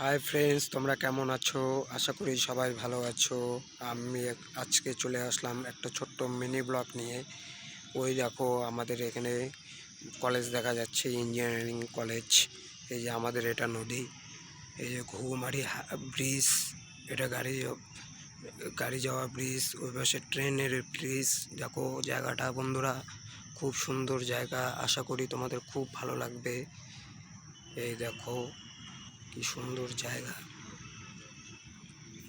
Hi friends তোমরা কেমন আছো? আশা করি সবাই ভালো আছো। আমি আজকে চলে আসলাম একটা ছোট্ট মিনি ব্লগ নিয়ে। ওই দেখো, আমাদের এখানে কলেজ দেখা যাচ্ছে ইঞ্জিনিয়ারিং কলেজ এই যে আমাদের এটা নদী। এই যে ঘুঘুমারি ব্রিজ এটা গাড়ি গাড়ি যাওয়া ব্রিজ ওই পাশে ট্রেনের ব্রিজ দেখো, জায়গাটা বন্ধুরা খুব সুন্দর জায়গা। আশা করি তোমাদের খুব ভালো লাগবে। এই দেখো কি সুন্দর জায়গা।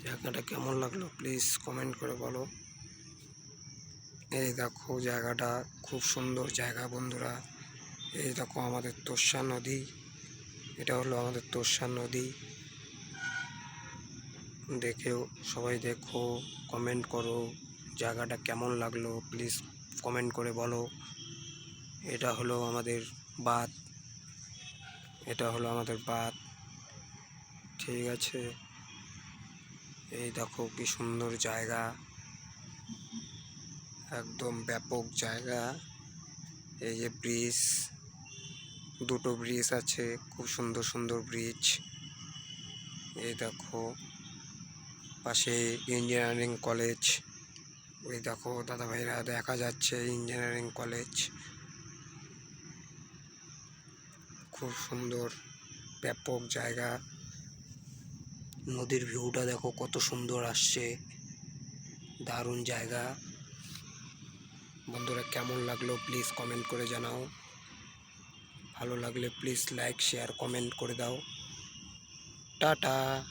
জায়গাটা কেমন লাগল প্লিজ কমেন্ট করে বলো। এই দেখো জায়গাটা, খুব সুন্দর জায়গা বন্ধুরা। এই দেখো আমাদের তোষা নদী, এটা হলো আমাদের তোষা নদী। দেখেও সবাই দেখো, কমেন্ট করো, জায়গাটা কেমন লাগল প্লিজ কমেন্ট করে বলো। এটা হলো আমাদের বাঁধ, এটা হলো আমাদের বাঁধ। ঠিক আছে। এই দেখো কি সুন্দর জায়গা। একদম ব্যাপক জায়গা। এই যে ব্রিজ, দুটো ব্রিজ আছে, খুব সুন্দর সুন্দর ব্রিজ। এই দেখো, পাশে ইঞ্জিনিয়ারিং কলেজ। ওই দেখো দাদা ভাইরা দেখা যাচ্ছে ইঞ্জিনিয়ারিং কলেজ। খুব সুন্দর, ব্যাপক জায়গা। নদীর ভিউটা দেখো কত সুন্দর আসছে। দারুণ জায়গা। বন্ধুরা কেমন লাগল প্লিজ কমেন্ট করে জানাও। ভালো লাগলে প্লিজ লাইক শেয়ার কমেন্ট করে দাও। টাটা!